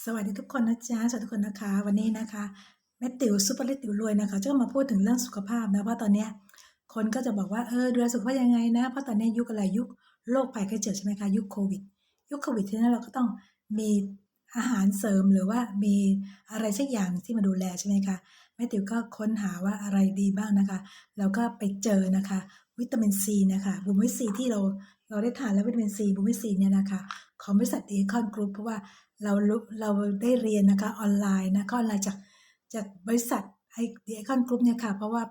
สวัสดีทุกคนนะจ๊ะสวัสดีทุกคนนะคะ วันนี้นะคะแม่ติ๋วซุปเปอร์เลติ๋วรวยนะคะจะมาพูดถึงเรื่องสุขภาพนะเพราตอนเนี้ยคนก็จะบอกว่าเออดูแลสุขภาพยังไงนะเพราะตอนนี้ยุคอะไรยุคโรคภัยไข้เจ็บใช่ไหมคะยุคโควิด ยุคโควิดที่นั้นเราก็ต้องมีอาหารเสริมหรือว่ามีอะไรสักอย่างที่มาดูแลใช่ไหมคะแม่ติ๋วก็ค้นหาว่าอะไรดีบ้างนะคะแล้วก็ไปเจอนะคะ วิตามินซีนะคะบุมวิตซีที่เราเราได้ทานแล้ววิตามินซีบุมวิตซีเนี่ยนะคะ ของบริษัทดีคอนกรุ๊ปเพราะว่าเราเราได้เรียนนะคะออนไลน์นะก็ออนไลน์จากจากบริษัทไอดีคอนกรุ๊ปเนี่ยค่ะเพราะว่า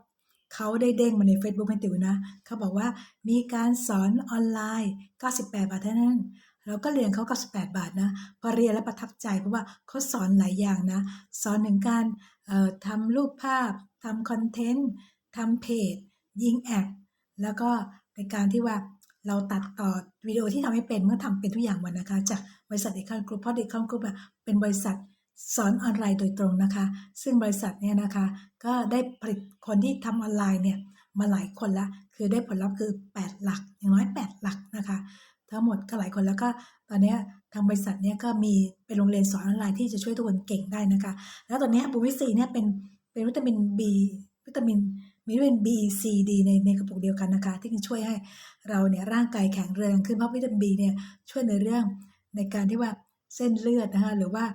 เขาได้เด้งมาใน Facebook แม่ติ๋วนะเขาบอกว่ามีการสอนออนไลน์ 98 บาทเท่านั้น เราก็เรียนเขา98 บาทนะ พอเรียนแล้วประทับใจเพราะว่าเขาสอนหลายอย่างนะ สอนถึงการเอ่อทำรูปภาพทำคอนเทนต์ทำเพจ ยิงแอดแล้วก็ในการที่ว่า เราตัดต่อวิดีโอที่ทำให้เป็นเมื่อทำเป็นทุกอย่างหมดนะคะ จากบริษัทเดคอนกรุ๊ปเพราะเดคอนกรุ๊ปเป็นบริษัทสอนออนไลน์โดยตรงนะคะ ซึ่งบริษัทเนี่ยนะคะก็ได้ผลิตคนที่ทำออนไลน์เนี่ยมาหลายคนละคือได้ผลลัพธ์คือ 8 หลักอย่างน้อย 8 หลักนะคะทั้งหมดก็หลายคนแล้วก็ตอนนี้ทางบริษัทเนี่ยก็มีเป็นโรงเรียนสอนออนไลน์ที่จะช่วยทุกคนเก่งได้นะคะ แล้วตอนนี้บูวิซีเนี่ยเป็นเป็นวิตามิน B วิตามิน มีวิตามิน B C D ในในกระปุกเดียวกันนะคะ ที่จะช่วยให้เราเนี่ยร่างกายแข็งแรงขึ้นเพราะวิตามิน B เนี่ยช่วยในเรื่องในการที่ว่าเส้นเลือดนะคะหรือว่า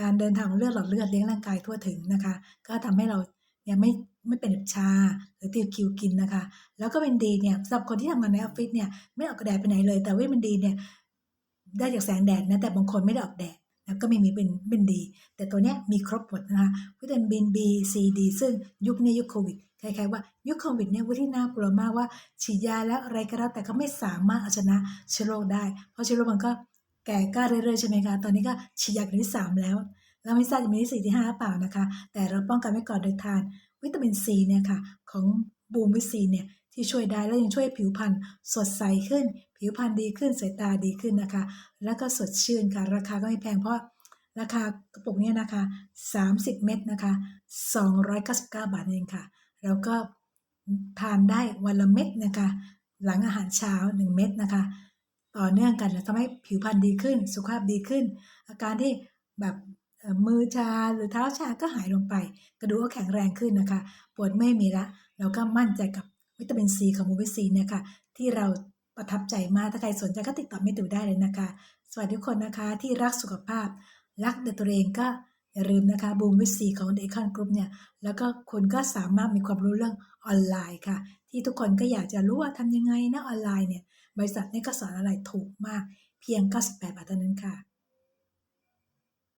การเดินทางของเลือดหลอดเลือดเลี้ยงร่างกายทั่วถึงนะคะ ก็ทำให้เราเนี่ยไม่ไม่เป็นชาหรือติวคิวกินนะคะ แล้วก็เป็นดีเนี่ยสำหรับคนที่ทำงานในออฟฟิศเนี่ยไม่ออกแดดไปไหนเลย แต่วิตามินดีเนี่ยได้จากแสงแดดนะแต่บางคนไม่ได้ออกแดด นะก็ไม่มีเป็นเป็นดี แต่ตัวเนี้ยมีครบหมดนะคะวิตามิน B C D ซึ่งยุคนี้ยุคโควิดคล้ายๆว่ายุคโควิดเนี่ยวิธีน่ากลัวมากว่าฉีดยาแล้วอะไรก็แล้วแต่ก็ไม่สามารถเอาชนะเชื้อโรคได้ เพราะเชื้อโรคมันก็แก่กล้าเรื่อยๆใช่ไหมคะตอนนี้ก็ฉีดยาเข็มที่สามแล้วเราไม่ทราบจะมีที่สี่ที่ห้าหรือเปล่านะคะ แต่เราป้องกันไว้ก่อนโดยทาน วิตามินซีเนี่ยค่ะของบูมวิซีเนี่ย ที่ช่วยได้แล้วยังช่วยผิวพรรณสดใสขึ้น ผิวพรรณดีขึ้นสายตาดีขึ้นนะคะ แล้วก็สดชื่นค่ะ ราคาก็ไม่แพงเพราะราคากระปุกเนี่ยนะคะ 30 เม็ดนะคะ299 บาทเองค่ะ แล้วก็ทานได้วันละเม็ดนะคะ หลังอาหารเช้า 1 เม็ดนะคะ ต่อเนื่องกันแล้วทำให้ผิวพรรณดีขึ้น สุขภาพดีขึ้น อาการที่แบบมือชาหรือเท้าชาก็หายลงไป กระดูกก็แข็งแรงขึ้นนะคะ ปวดไม่มีละ เราก็มั่นใจกับ วิตามินซีของมูวิซีเนี่ยค่ะที่เราประทับใจมากถ้าใครสนใจก็ติดต่อไม่ตูได้เลยนะคะ สวัสดีทุกคนนะคะที่รักสุขภาพ รักตัวเองก็อย่าลืมนะคะบูมวิซีของเดคอนกรุ๊ปเนี่ยแล้วก็คุณก็สามารถมีความรู้เรื่องออนไลน์ค่ะ ที่ทุกคนก็อยากจะรู้ว่าทำยังไงนะออนไลน์เนี่ยบริษัทนี้ก็สอนอะไรถูกมากเพียง 98 บาทเท่านั้นค่ะ